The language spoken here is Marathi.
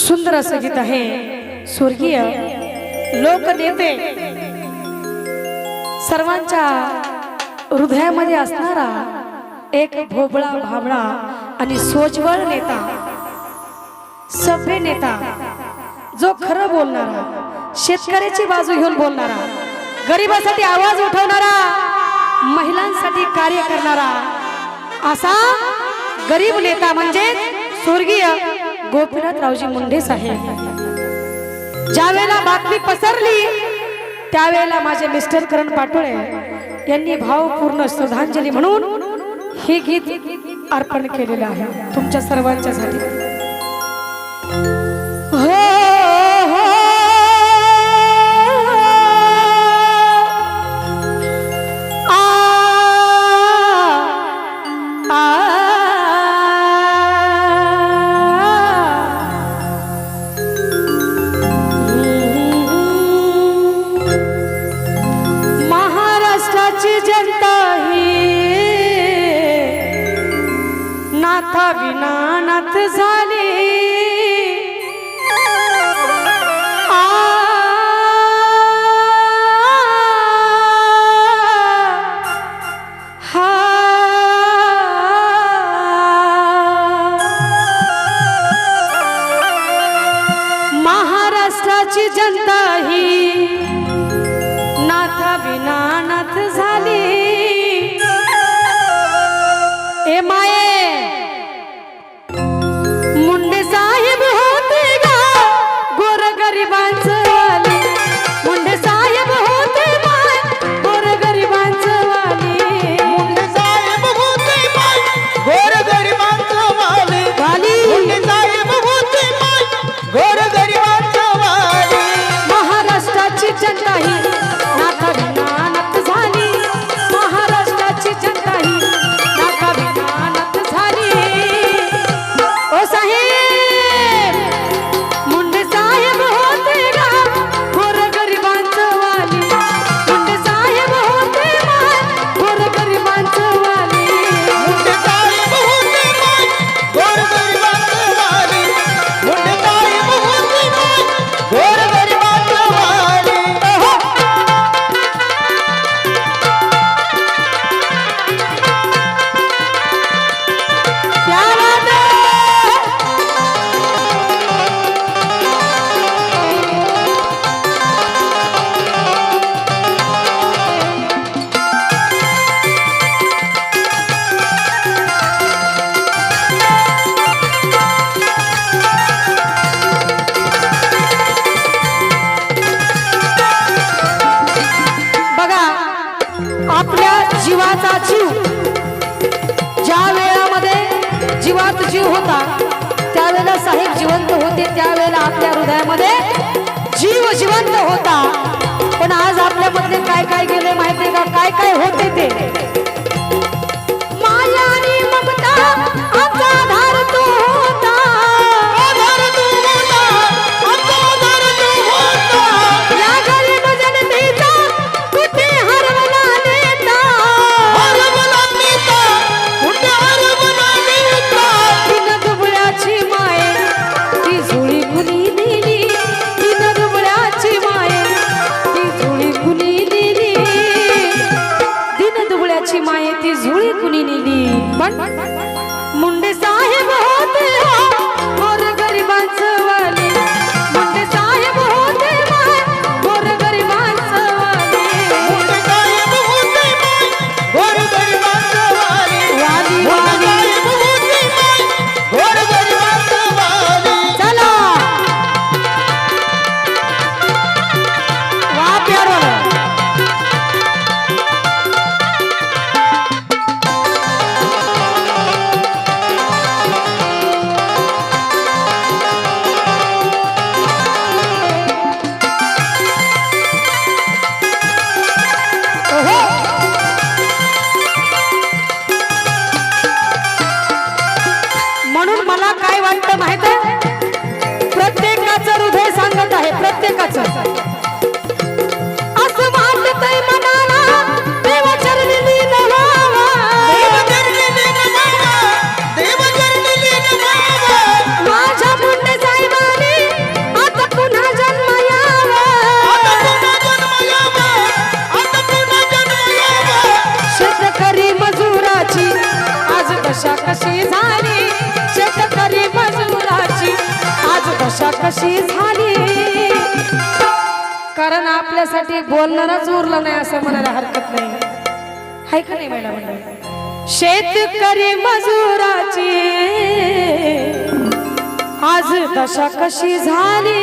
सुंदर असं गीत आहे. स्वर्गीय लोकनेते सर्वांच्या हृदयामध्ये असणारा एक भोबळा भाबळा आणि सोजवळ नेता सभ्य नेता जो खरं बोलणारा शेतकऱ्याची बाजू घेऊन बोलणारा गरिबासाठी आवाज उठवणारा महिलांसाठी कार्य करणारा असा गरीब नेता म्हणजे स्वर्गीय गोपीनाथरावजी मुंडे साहेब. ज्या वेळेला बातमी पसरली त्यावेळेला माझे मिस्टर करण पाटोळे यांनी भावपूर्ण श्रद्धांजली म्हणून हे गीत अर्पण केलेलं आहे. तुमच्या सर्वांच्यासाठी. नाथा विना नाथ झाली हा. महाराष्ट्राची जनता ही नाथा विना नाथ झाली. ए माये जीवाचा जीव ज्या वेळामध्ये जीवात जीव होता त्यावेळेला साहेब जिवंत होते त्यावेळेला आपल्या हृदयामध्ये जीव जिवंत होता. पण आज आपल्यामध्ये काय काय गेले माहितीये का? काय काय होते ते? one. कशी झाली. कारण आपल्यासाठी बोलणारच उरलं नाही असं म्हणायला हरकत नाही. हाय का नाही महिला शेतकरी मजुराची. आज दशा कशी झाली?